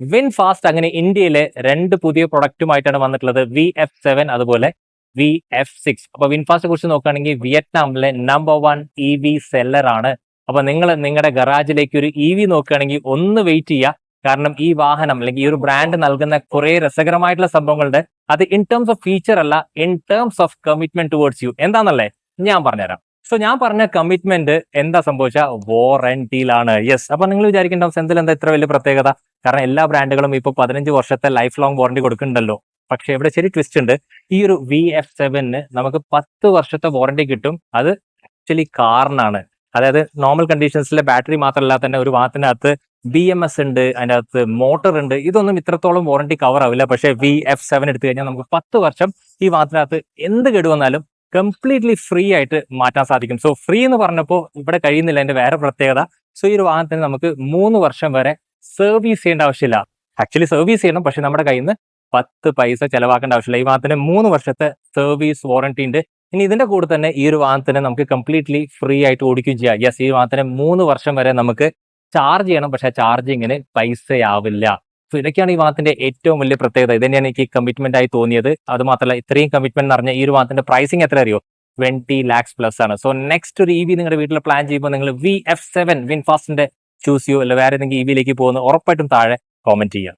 Win fast അങ്ങനെ ഇന്ത്യയിലെ രണ്ട് പുതിയ പ്രൊഡക്റ്റുമായിട്ടാണ് വന്നിട്ടുള്ളത്. വി എഫ് സെവൻ അതുപോലെ വി എഫ് സിക്സ്. അപ്പൊ വിൻഫാസ്റ്റിനെ കുറിച്ച് നോക്കുകയാണെങ്കിൽ വിയറ്റ്നാമിലെ നമ്പർ വൺ ഇ വി ആണ്. അപ്പൊ നിങ്ങൾ നിങ്ങളുടെ ഗറാജിലേക്ക് ഒരു ഇ വി നോക്കുകയാണെങ്കിൽ ഒന്ന് വെയിറ്റ് ചെയ്യുക. കാരണം ഈ വാഹനം അല്ലെങ്കിൽ ഈ ഒരു ബ്രാൻഡ് നൽകുന്ന കുറെ രസകരമായിട്ടുള്ള സംഭവങ്ങളുണ്ട്. അത് ഇൻ ടേംസ് ഓഫ് ഫീച്ചർ അല്ല in terms of commitment towards you എന്താണെന്നല്ലേ ഞാൻ പറഞ്ഞുതരാം. സോ ഞാൻ പറഞ്ഞ കമ്മിറ്റ്മെന്റ് എന്താ സംഭവിച്ച? വാറന്റിയിലാണ് യെസ് അപ്പൊ നിങ്ങൾ വിചാരിക്കേണ്ട സെന്തിൽ എന്താ ഇത്ര വലിയ പ്രത്യേകത? കാരണം എല്ലാ ബ്രാൻഡുകളും ഇപ്പൊ പതിനഞ്ച് വർഷത്തെ ലൈഫ് ലോങ് വാറന്റി കൊടുക്കുന്നുണ്ടല്ലോ. പക്ഷെ ഇവിടെ ശരി ട്വിസ്റ്റ് ഉണ്ട്. ഈ ഒരു വി എഫ് സെവനിന് നമുക്ക് പത്ത് വർഷത്തെ വാറന്റി കിട്ടും. അത് ആക്ച്വലി കാറിനാണ് അതായത് നോർമൽ കണ്ടീഷൻസിലെ ബാറ്ററി മാത്രമല്ല തന്നെ ഒരു വാഹനത്തിനകത്ത് ബി എം എസ് ഉണ്ട് അതിന്റെ അകത്ത് മോട്ടർ ഉണ്ട്. ഇതൊന്നും ഇത്രത്തോളം വാറന്റി കവർ ആവില്ല. പക്ഷേ വി എഫ് സെവൻ എടുത്തു കഴിഞ്ഞാൽ നമുക്ക് പത്ത് വർഷം ഈ വാഹനത്തിനകത്ത് എന്ത് കേടുവന്നാലും കംപ്ലീറ്റ്ലി ഫ്രീ ആയിട്ട് മാറ്റാൻ സാധിക്കും. സോ ഫ്രീ എന്ന് പറഞ്ഞപ്പോൾ ഇവിടെ കഴിയുന്നില്ല എന്റെ വേറെ പ്രത്യേകത. സോ ഈ ഒരു വാഹനത്തിന് നമുക്ക് മൂന്ന് വർഷം വരെ സർവീസ് ചെയ്യേണ്ട ആവശ്യമില്ല. ആക്ച്വലി സർവീസ് ചെയ്യണം പക്ഷെ നമ്മുടെ കയ്യിൽ നിന്ന് പത്ത് പൈസ ചിലവാക്കേണ്ട ആവശ്യമില്ല. ഈ വാഹനത്തിന് മൂന്ന് വർഷത്തെ സർവീസ് വാറന്റി ഉണ്ട്. ഇനി ഇതിന്റെ കൂടെ തന്നെ ഈ ഒരു വാഹനത്തിന് നമുക്ക് കംപ്ലീറ്റ്ലി ഫ്രീ ആയിട്ട് ഓടിക്കുകയും ചെയ്യാം. യെസ് ഈ വാഹനത്തിന് മൂന്ന് വർഷം വരെ നമുക്ക് ചാർജ് ചെയ്യണം പക്ഷെ ചാർജിങ്ങിന് പൈസയാവില്ല. സോ ഇതൊക്കെയാണ് ഈ വാഹനത്തിന്റെ ഏറ്റവും വലിയ പ്രത്യേകത. ഇത് തന്നെയാണ് എനിക്ക് കമ്മിറ്റ്മെന്റ് ആയി തോന്നിയത്. അത് മാത്രമല്ല ഇത്രയും കമ്മിറ്റ്മെന്റ് പറഞ്ഞ ഈ ഒരു വാഹനത്തിന്റെ പ്രൈസിങ് എത്ര അറിയോ? ട്വന്റി ലാക്സ് പ്ലസ് ആണ്. സോ നെക്സ്റ്റ് ഒരു ഇ വി നിങ്ങളുടെ വീട്ടിൽ പ്ലാൻ ചെയ്യുമ്പോൾ നിങ്ങൾ വി എഫ് സെവൻ വിൻ ഫാസ്റ്റിന്റെ ചൂസ് ചെയ്യോ അല്ല വേറെ ഏതെങ്കിലും ഇ വിയിലേക്ക് പോകുന്ന ഉറപ്പായിട്ടും താഴെ കോമെന്റ് ചെയ്യുക.